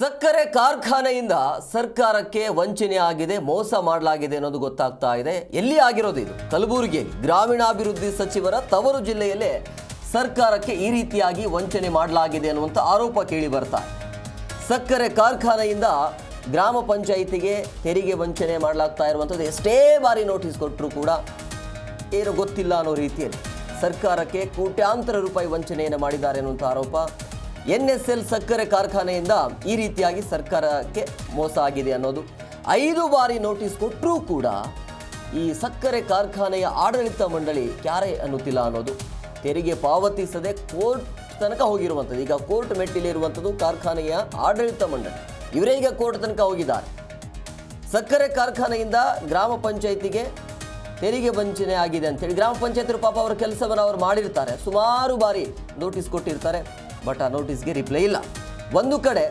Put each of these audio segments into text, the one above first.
ಸಕ್ಕರೆ ಕಾರ್ಖಾನೆಯಿಂದ ಸರ್ಕಾರಕ್ಕೆ ವಂಚನೆ ಆಗಿದೆ, ಮೋಸ ಮಾಡಲಾಗಿದೆ ಅನ್ನೋದು ಗೊತ್ತಾಗ್ತಾ ಇದೆ. ಎಲ್ಲಿ ಆಗಿರೋದು ಇದು? ಕಲಬುರಗಿಯಲ್ಲಿ ಗ್ರಾಮೀಣಾಭಿವೃದ್ಧಿ ಸಚಿವರ ತವರು ಜಿಲ್ಲೆಯಲ್ಲೇ ಸರ್ಕಾರಕ್ಕೆ ಈ ರೀತಿಯಾಗಿ ವಂಚನೆ ಮಾಡಲಾಗಿದೆ ಅನ್ನುವಂಥ ಆರೋಪ ಕೇಳಿ ಬರ್ತಾ ಸಕ್ಕರೆ ಕಾರ್ಖಾನೆಯಿಂದ ಗ್ರಾಮ ಪಂಚಾಯಿತಿಗೆ ತೆರಿಗೆ ವಂಚನೆ ಮಾಡಲಾಗ್ತಾ ಇರುವಂಥದ್ದು ಎಷ್ಟೇ ಬಾರಿ ನೋಟಿಸ್ ಕೊಟ್ಟರೂ ಕೂಡ ಏನು ಗೊತ್ತಿಲ್ಲ ಅನ್ನೋ ರೀತಿಯಲ್ಲಿ ಸರ್ಕಾರಕ್ಕೆ ಕೋಟ್ಯಾಂತರ ರೂಪಾಯಿ ವಂಚನೆಯನ್ನು ಮಾಡಿದ್ದಾರೆ ಅನ್ನುವಂಥ ಆರೋಪ ಎನ್ ಎಸ್ ಎಲ್ ಸಕ್ಕರೆ ಕಾರ್ಖಾನೆಯಿಂದ ಈ ರೀತಿಯಾಗಿ ಸರ್ಕಾರಕ್ಕೆ ಮೋಸ ಆಗಿದೆ ಅನ್ನೋದು. ಐದು ಬಾರಿ ನೋಟಿಸ್ ಕೊಟ್ಟರೂ ಕೂಡ ಈ ಸಕ್ಕರೆ ಕಾರ್ಖಾನೆಯ ಆಡಳಿತ ಮಂಡಳಿ ಕ್ಯಾರೆ ಅನ್ನುತ್ತಿಲ್ಲ ಅನ್ನೋದು. ತೆರಿಗೆ ಪಾವತಿಸದೆ ಕೋರ್ಟ್ ತನಕ ಹೋಗಿರುವಂಥದ್ದು. ಈಗ ಕೋರ್ಟ್ ಮೆಟ್ಟಿಲಿರುವಂಥದ್ದು ಕಾರ್ಖಾನೆಯ ಆಡಳಿತ ಮಂಡಳಿ. ಇವರೇ ಈಗ ಕೋರ್ಟ್ ತನಕ ಹೋಗಿದ್ದಾರೆ. ಸಕ್ಕರೆ ಕಾರ್ಖಾನೆಯಿಂದ ಗ್ರಾಮ ಪಂಚಾಯಿತಿಗೆ ತೆರಿಗೆ ವಂಚನೆ ಆಗಿದೆ ಅಂತೇಳಿ. ಗ್ರಾಮ ಪಂಚಾಯತ್ ಪಾಪ ಅವರ ಕೆಲಸವನ್ನು ಅವರು ಮಾಡಿರ್ತಾರೆ. ಸುಮಾರು ಬಾರಿ ನೋಟಿಸ್ ಕೊಟ್ಟಿರ್ತಾರೆ. ಬಟ್ ಆ ನೋಟಿಸ್ಗೆ ರಿಪ್ಲೈ ಇಲ್ಲ. ಒಂದು ಕಡೆ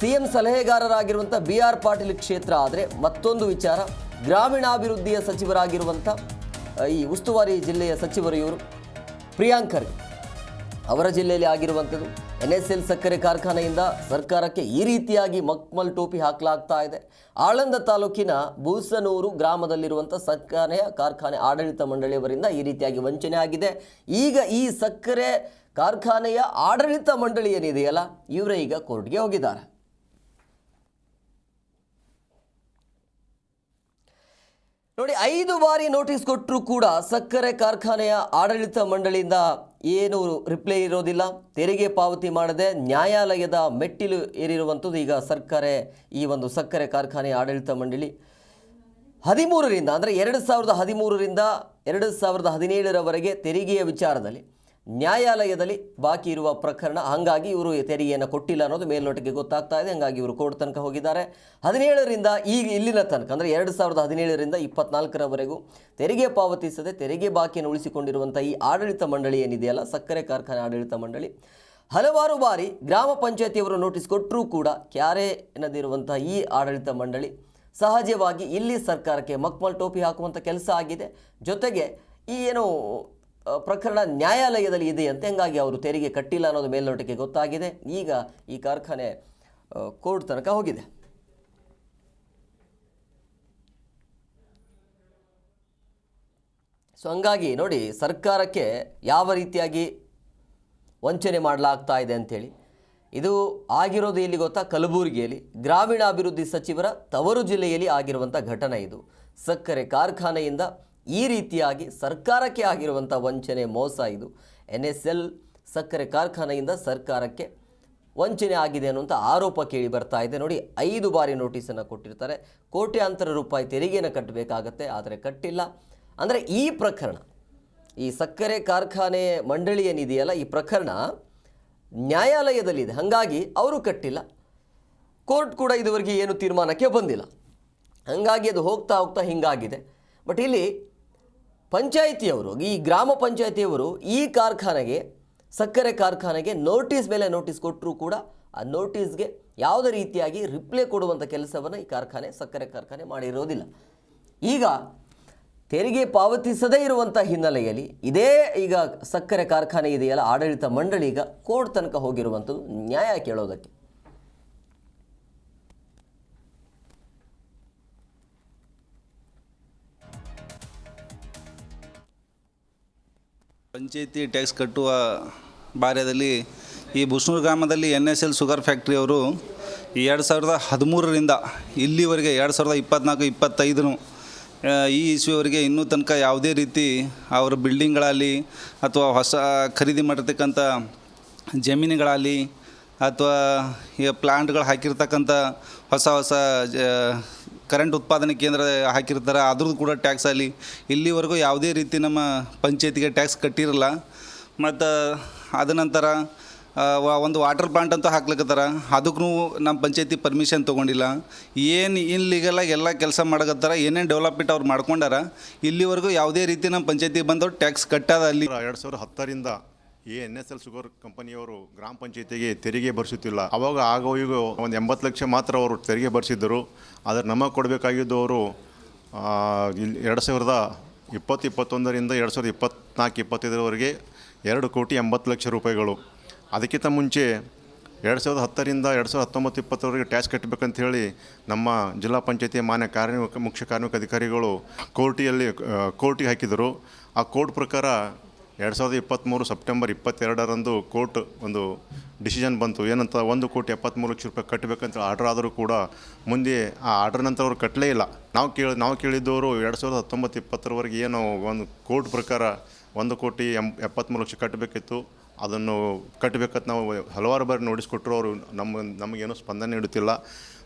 ಸಿ ಎಂ ಸಲಹೆಗಾರರಾಗಿರುವಂಥ ಬಿ ಆರ್ ಪಾಟೀಲ್ ಕ್ಷೇತ್ರ ಆದರೆ ಮತ್ತೊಂದು ವಿಚಾರ. ಗ್ರಾಮೀಣಾಭಿವೃದ್ಧಿಯ ಸಚಿವರಾಗಿರುವಂಥ ಈ ಉಸ್ತುವಾರಿ ಜಿಲ್ಲೆಯ ಸಚಿವರು ಇವರು ಪ್ರಿಯಾಂಕ್ ಖರ್ಗೆ ಅವರ ಜಿಲ್ಲೆಯಲ್ಲಿ ಆಗಿರುವಂಥದ್ದು. ಎನ್ ಎಸ್ ಎಲ್ ಸಕ್ಕರೆ ಕಾರ್ಖಾನೆಯಿಂದ ಸರ್ಕಾರಕ್ಕೆ ಈ ರೀತಿಯಾಗಿ ಮಕ್ಮಲ್ ಟೋಪಿ ಹಾಕಲಾಗ್ತಾ ಇದೆ. ಆಳಂದ ತಾಲೂಕಿನ ಬೂಸನೂರು ಗ್ರಾಮದಲ್ಲಿರುವಂಥ ಸಕ್ಕರೆ ಕಾರ್ಖಾನೆ ಆಡಳಿತ ಮಂಡಳಿಯವರಿಂದ ಈ ರೀತಿಯಾಗಿ ವಂಚನೆ ಆಗಿದೆ. ಈಗ ಈ ಸಕ್ಕರೆ ಕಾರ್ಖಾನೆಯ ಆಡಳಿತ ಮಂಡಳಿ ಏನಿದೆಯಲ್ಲ, ಇವರೇ ಈಗ ಕೋರ್ಟ್ಗೆ ಹೋಗಿದ್ದಾರೆ. ನೋಡಿ, ಐದು ಬಾರಿ ನೋಟಿಸ್ ಕೊಟ್ಟರೂ ಕೂಡ ಸಕ್ಕರೆ ಕಾರ್ಖಾನೆಯ ಆಡಳಿತ ಮಂಡಳಿಯಿಂದ ಏನು ರಿಪ್ಲೈ ಇರೋದಿಲ್ಲ. ತೆರಿಗೆ ಪಾವತಿ ಮಾಡದೆ ನ್ಯಾಯಾಲಯದ ಮೆಟ್ಟಿಲು ಏರಿರುವಂಥದ್ದು ಈಗ ಸರ್ಕಾರೆ ಈ ಒಂದು ಸಕ್ಕರೆ ಕಾರ್ಖಾನೆ ಆಡಳಿತ ಮಂಡಳಿ. ಹದಿಮೂರರಿಂದ ಅಂದರೆ ಎರಡು ಸಾವಿರದ ಹದಿಮೂರರಿಂದ ಎರಡು ಸಾವಿರದ ಹದಿನೇಳರವರೆಗೆ ತೆರಿಗೆಯ ವಿಚಾರದಲ್ಲಿ ನ್ಯಾಯಾಲಯದಲ್ಲಿ ಬಾಕಿ ಇರುವ ಪ್ರಕರಣ, ಹಾಗಾಗಿ ಇವರು ತೆರಿಗೆಯನ್ನು ಕೊಟ್ಟಿಲ್ಲ ಅನ್ನೋದು ಮೇಲ್ನೋಟಕ್ಕೆ ಗೊತ್ತಾಗ್ತಾ ಇದೆ. ಹಾಗಾಗಿ ಇವರು ಕೋರ್ಟ್ ತನಕ ಹೋಗಿದ್ದಾರೆ. ಹದಿನೇಳರಿಂದ ಈಗ ಇಲ್ಲಿನ ತನಕ, ಅಂದರೆ ಎರಡು ಸಾವಿರದ ಹದಿನೇಳರಿಂದ ಇಪ್ಪತ್ನಾಲ್ಕರವರೆಗೂ ತೆರಿಗೆ ಪಾವತಿಸದೆ ತೆರಿಗೆ ಬಾಕಿಯನ್ನು ಉಳಿಸಿಕೊಂಡಿರುವಂಥ ಈ ಆಡಳಿತ ಮಂಡಳಿ ಏನಿದೆಯಲ್ಲ, ಸಕ್ಕರೆ ಕಾರ್ಖಾನೆ ಆಡಳಿತ ಮಂಡಳಿ, ಹಲವಾರು ಬಾರಿ ಗ್ರಾಮ ಪಂಚಾಯತಿಯವರು ನೋಟಿಸ್ ಕೊಟ್ಟರೂ ಕೂಡ ಕ್ಯಾರೆ ಎನ್ನದಿರುವಂಥ ಈ ಆಡಳಿತ ಮಂಡಳಿ ಸಹಜವಾಗಿ ಇಲ್ಲಿ ಸರ್ಕಾರಕ್ಕೆ ಮಕ್ಮಲ್ ಟೋಪಿ ಹಾಕುವಂಥ ಕೆಲಸ ಆಗಿದೆ. ಜೊತೆಗೆ ಈ ಏನು ಪ್ರಕರಣ ನ್ಯಾಯಾಲಯದಲ್ಲಿ ಇದೆ ಅಂತ ಹಂಗಾಗಿ ಅವರು ತೆರಿಗೆ ಕಟ್ಟಿಲ್ಲ ಅನ್ನೋದು ಮೇಲ್ನೋಟಕ್ಕೆ ಗೊತ್ತಾಗಿದೆ. ಈಗ ಈ ಕಾರ್ಖಾನೆ ಕೋರ್ಟ್ ತನಕ ಹೋಗಿದೆ. ಸೊ, ಹಂಗಾಗಿ ನೋಡಿ, ಸರ್ಕಾರಕ್ಕೆ ಯಾವ ರೀತಿಯಾಗಿ ವಂಚನೆ ಮಾಡಲಾಗ್ತಾ ಇದೆ ಅಂಥೇಳಿ, ಇದು ಆಗಿರೋದು ಎಲ್ಲಿ ಗೊತ್ತಾ? ಕಲಬುರಗಿಯಲ್ಲಿ. ಗ್ರಾಮೀಣಾಭಿವೃದ್ಧಿ ಸಚಿವರ ತವರು ಜಿಲ್ಲೆಯಲ್ಲಿ ಆಗಿರುವಂಥ ಘಟನೆ ಇದು. ಸಕ್ಕರೆ ಕಾರ್ಖಾನೆಯಿಂದ ಈ ರೀತಿಯಾಗಿ ಸರ್ಕಾರಕ್ಕೆ ಆಗಿರುವಂಥ ವಂಚನೆ ಮೋಸ ಇದು. ಎನ್ ಎಸ್ ಎಲ್ ಸಕ್ಕರೆ ಕಾರ್ಖಾನೆಯಿಂದ ಸರ್ಕಾರಕ್ಕೆ ವಂಚನೆ ಆಗಿದೆ ಅನ್ನುವಂಥ ಆರೋಪ ಕೇಳಿ ಬರ್ತಾ ಇದೆ. ನೋಡಿ, ಐದು ಬಾರಿ ನೋಟಿಸನ್ನು ಕೊಟ್ಟಿರ್ತಾರೆ. ಕೋಟ್ಯಾಂತರ ರೂಪಾಯಿ ತೆರಿಗೆಯನ್ನು ಕಟ್ಟಬೇಕಾಗತ್ತೆ, ಆದರೆ ಕಟ್ಟಿಲ್ಲ. ಅಂದರೆ ಈ ಪ್ರಕರಣ, ಈ ಸಕ್ಕರೆ ಕಾರ್ಖಾನೆ ಮಂಡಳಿ ಏನಿದೆಯಲ್ಲ, ಈ ಪ್ರಕರಣ ನ್ಯಾಯಾಲಯದಲ್ಲಿದೆ. ಹಾಗಾಗಿ ಅವರು ಕಟ್ಟಿಲ್ಲ. ಕೋರ್ಟ್ ಕೂಡ ಇದುವರೆಗೆ ಏನು ತೀರ್ಮಾನಕ್ಕೆ ಬಂದಿಲ್ಲ. ಹಾಗಾಗಿ ಅದು ಹೋಗ್ತಾ ಹೋಗ್ತಾ ಹಿಂಗಾಗಿದೆ. ಬಟ್ ಇಲ್ಲಿ ಪಂಚಾಯಿತಿಯವರು, ಈ ಗ್ರಾಮ ಪಂಚಾಯಿತಿಯವರು ಈ ಕಾರ್ಖಾನೆಗೆ, ಸಕ್ಕರೆ ಕಾರ್ಖಾನೆಗೆ ನೋಟಿಸ್ ಮೇಲೆ ನೋಟಿಸ್ ಕೊಟ್ಟರೂ ಕೂಡ ಆ ನೋಟಿಸ್ಗೆ ಯಾವುದೇ ರೀತಿಯಾಗಿ ರಿಪ್ಲೈ ಕೊಡುವಂಥ ಕೆಲಸವನ್ನು ಈ ಕಾರ್ಖಾನೆ, ಸಕ್ಕರೆ ಕಾರ್ಖಾನೆ ಮಾಡಿರೋದಿಲ್ಲ. ಈಗ ತೆರಿಗೆ ಪಾವತಿಸದೇ ಇರುವಂಥ ಹಿನ್ನೆಲೆಯಲ್ಲಿ ಇದೇ ಈಗ ಸಕ್ಕರೆ ಕಾರ್ಖಾನೆ ಇದೆಯಲ್ಲ, ಆಡಳಿತ ಮಂಡಳಿ ಈಗ ಕೋರ್ಟ್ ತನಕ ಹೋಗಿರುವಂಥದ್ದು ನ್ಯಾಯ ಕೇಳೋದಕ್ಕೆ. ಪಂಚಾಯತಿ ಟ್ಯಾಕ್ಸ್ ಕಟ್ಟುವ ಭಾರ್ಯದಲ್ಲಿ ಈ ಬುಸ್ನೂರು ಗ್ರಾಮದಲ್ಲಿ ಎನ್ ಎಸ್ ಎಲ್ ಶುಗರ್ ಫ್ಯಾಕ್ಟ್ರಿಯವರು ಎರಡು ಸಾವಿರದ ಹದಿಮೂರರಿಂದ ಇಲ್ಲಿವರೆಗೆ ಎರಡು ಸಾವಿರದ ಇಪ್ಪತ್ನಾಲ್ಕು ಇಪ್ಪತ್ತೈದನು ಈ ಇಸ್ವಿವರೆಗೆ ಇನ್ನೂ ತನಕ ಯಾವುದೇ ರೀತಿ ಅವರ ಬಿಲ್ಡಿಂಗ್ಗಳಲ್ಲಿ ಅಥವಾ ಹೊಸ ಖರೀದಿ ಮಾಡಿರ್ತಕ್ಕಂಥ ಜಮೀನುಗಳಲ್ಲಿ ಅಥವಾ ಪ್ಲಾಂಟ್ಗಳು ಹಾಕಿರ್ತಕ್ಕಂಥ ಹೊಸ ಹೊಸ ಕರೆಂಟ್ ಉತ್ಪಾದನೆ ಕೇಂದ್ರ ಹಾಕಿರ್ತಾರೆ ಅದ್ರದ್ದು ಕೂಡ ಟ್ಯಾಕ್ಸ್ ಆಗಲಿ ಇಲ್ಲಿವರೆಗೂ ಯಾವುದೇ ರೀತಿ ನಮ್ಮ ಪಂಚಾಯತಿಗೆ ಟ್ಯಾಕ್ಸ್ ಕಟ್ಟಿರಲ್ಲ. ಮತ್ತು ಅದ ನಂತರ ಒಂದು ವಾಟರ್ ಪ್ಲಾಂಟ್ ಅಂತ ಹಾಕ್ಲಿಕ್ಕತ್ತಾರ ಅದಕ್ಕೂ ನಮ್ಮ ಪಂಚಾಯತಿ ಪರ್ಮಿಷನ್ ತೊಗೊಂಡಿಲ್ಲ. ಏನು ಇಲ್ಲಿಗೆಲ್ಲ ಎಲ್ಲ ಕೆಲಸ ಮಾಡಕತ್ತಾರ, ಏನೇನು ಡೆವಲಪ್ಮೆಂಟ್ ಅವ್ರು ಮಾಡ್ಕೊಂಡಾರ, ಇಲ್ಲಿವರೆಗೂ ಯಾವುದೇ ರೀತಿ ನಮ್ಮ ಪಂಚಾಯತಿಗೆ ಬಂದವ್ರು ಟ್ಯಾಕ್ಸ್ ಕಟ್ಟದ ಅಲ್ಲಿ. ಎರಡು ಸಾವಿರದ ಹತ್ತರಿಂದ ಈ ಎನ್ ಎಸ್ ಎಲ್ ಶುಗರ್ ಕಂಪನಿಯವರು ಗ್ರಾಮ ಪಂಚಾಯತಿಗೆ ತೆರಿಗೆ ಭರಿಸುತ್ತಿಲ್ಲ. ಅವಾಗ ಆಗ ಈಗ ಒಂದು ಎಂಬತ್ತು ಲಕ್ಷ ಮಾತ್ರ ಅವರು ತೆರಿಗೆ ಭರಿಸಿದ್ದರು. ಆದರೆ ನಮಗೆ ಕೊಡಬೇಕಾಗಿದ್ದು ಅವರು ಎರಡು ಸಾವಿರದ ಇಪ್ಪತ್ತು ಇಪ್ಪತ್ತೊಂದರಿಂದ ಎರಡು ಸಾವಿರದ ಇಪ್ಪತ್ನಾಲ್ಕು, ಇಪ್ಪತ್ತೈದರವರೆಗೆ ಎರಡು ಕೋಟಿ ಎಂಬತ್ತು ಲಕ್ಷ ರೂಪಾಯಿಗಳು. ಅದಕ್ಕಿಂತ ಮುಂಚೆ ಎರಡು ಸಾವಿರದ ಹತ್ತರಿಂದ ಎರಡು ಸಾವಿರದ ಹತ್ತೊಂಬತ್ತು ಇಪ್ಪತ್ತರವರೆಗೆ ಟ್ಯಾಕ್ಸ್ ಕಟ್ಟಬೇಕಂತ ಹೇಳಿ ನಮ್ಮ ಜಿಲ್ಲಾ ಪಂಚಾಯತಿಯ ಮಾನ್ಯ ಕಾರ್ಮಿಕ ಮುಖ್ಯ ಕಾರ್ಮಿಕ ಅಧಿಕಾರಿಗಳು ಕೋರ್ಟಿಯಲ್ಲಿ ಕೋರ್ಟಿಗೆ ಹಾಕಿದರು ಆ ಕೋರ್ಟ್ ಪ್ರಕಾರ ಎರಡು ಸಾವಿರದ ಇಪ್ಪತ್ತ್ಮೂರು ಸೆಪ್ಟೆಂಬರ್ ಇಪ್ಪತ್ತೆರಡರಂದು ಕೋರ್ಟ್ ಒಂದು ಡಿಸಿಷನ್ ಬಂತು. ಏನಂತ ಒಂದು ಕೋಟಿ ಎಪ್ಪತ್ತ್ಮೂರು ಲಕ್ಷ ರೂಪಾಯಿ ಕಟ್ಟಬೇಕಂತ ಆರ್ಡರ್ ಆದರೂ ಕೂಡ ಮುಂದೆ ಆ ಆರ್ಡರ್ ನಂತರ ಅವರು ಕಟ್ಟಲೇ ಇಲ್ಲ. ನಾವು ಕೇಳಿ, ನಾವು ಕೇಳಿದ್ದವರು ಎರಡು ಸಾವಿರದ ಹತ್ತೊಂಬತ್ತು ಇಪ್ಪತ್ತರವರೆಗೆ ಏನು ಒಂದು ಕೋರ್ಟ್ ಪ್ರಕಾರ ಒಂದು ಕೋಟಿ ಎಂ ಎಪ್ಪತ್ತ್ಮೂರು ಲಕ್ಷ ಕಟ್ಟಬೇಕಿತ್ತು. ಅದನ್ನು ಕಟ್ಟಬೇಕಂತ ನಾವು ಹಲವಾರು ಬಾರಿ ನೋಟಿಸ್ ಕೊಟ್ಟರು. ಅವರು ನಮ್ಮ, ನಮಗೇನು ಸ್ಪಂದನೆ ನೀಡುತ್ತಿಲ್ಲ.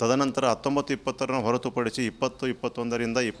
ತದನಂತರ ಹತ್ತೊಂಬತ್ತು ಇಪ್ಪತ್ತರನ್ನು ಹೊರತುಪಡಿಸಿ ಇಪ್ಪತ್ತು, ಇಪ್ಪತ್ತೊಂದರಿಂದ ಇಪ್